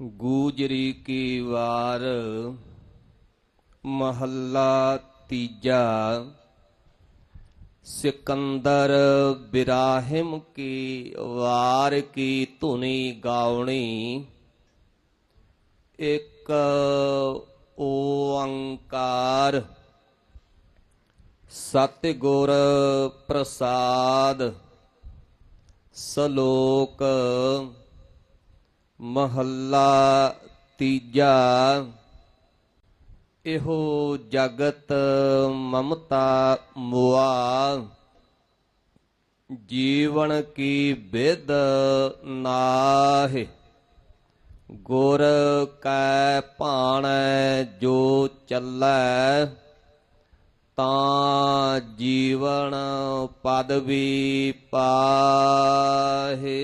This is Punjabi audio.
ਗੂਜਰੀ ਕੀ ਵਾਰ, ਮਹੱਲਾ ਤੀਜਾ, ਸਿਕੰਦਰ ਬਿਰਾਹਿਮ ਕੀ ਵਾਰ ਕੀ ਧੁਨੀ ਗਾਉਣੀ, ਇੱਕ ਓੰਕਾਰ, ਸਤਿਗੁਰ ਪ੍ਰਸਾਦ, ਸ਼ਲੋਕ ਮਹੱਲਾ ਤੀਜਾ। ਇਹੋ ਜਗਤ ਮਮਤਾ ਮੁਆ। ਜੀਵਨ ਕੀ ਵਿਦ ਨਾਹਿ। ਗੁਰ ਕੈ ਭਾਣੈ ਜੋ ਚੱਲੈ, ਤਾਂ ਜੀਵਨ ਪਦਵੀ ਪਾਹੇ।